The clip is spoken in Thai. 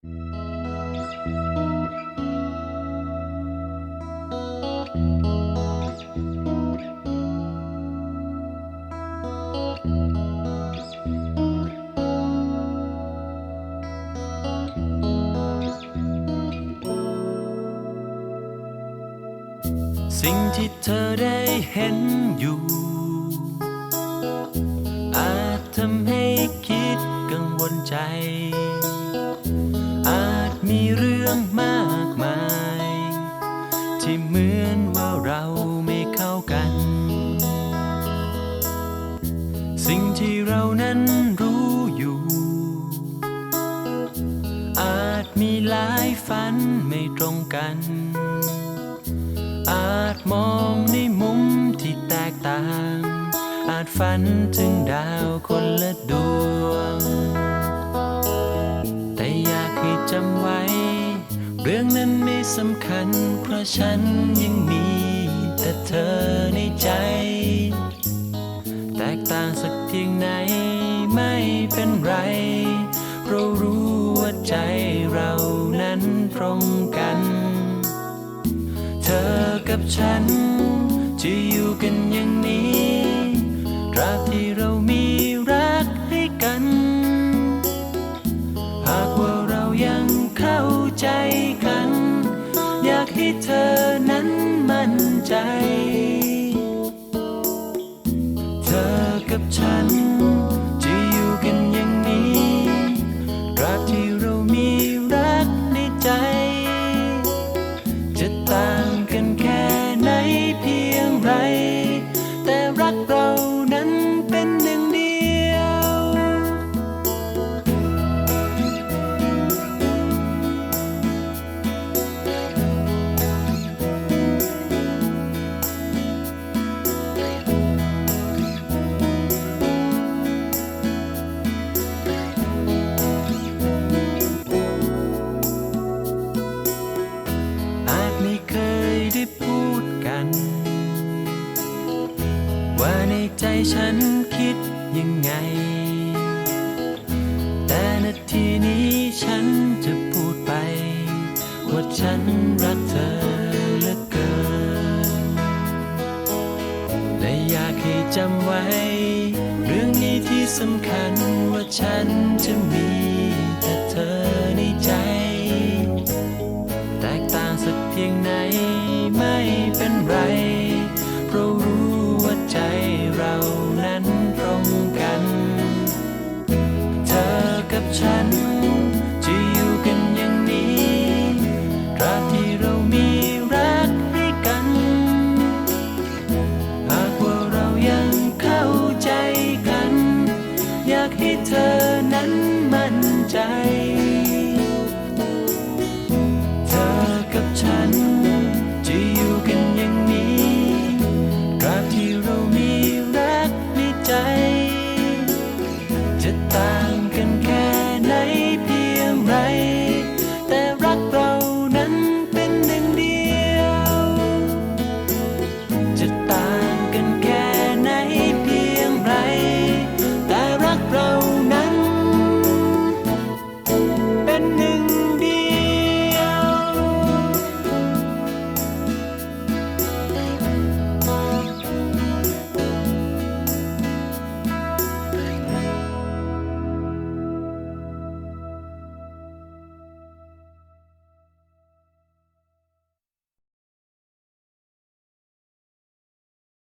สิ่งที่เธอได้เห็นอยู่ อาจทำให้คิดกังวลใจ รื่องมากมาย ที่เหมือนว่าเราไม่เข้ากัน สิ่งที่เรานั้นรู้อยู่ อาจมีหลายฝันไม่ตรงกัน อาจมองในมุมที่แตกต่าง อาจฝันถึงดาวคนละดวง แต่อยากให้จำไว้ เรื่องนั้นไม่สำคัญ เพราะฉันยังมี แต่เธอในใจ แตกต่างสักเพียงไหนไม่เป็นไร เรารู้ว่าใจเรานั้นตรงกัน เธอกับฉัน จะอยู่กันอย่างนี้ตราบที่ กับฉัน ใจฉันคิดยังไง แต่นาทีนี้ฉันจะพูดไป ว่าฉันรักเธอเหลือเกิน และอยากให้จำไว้ เรื่องนี้ที่สำคัญว่าฉันจะมี ใจ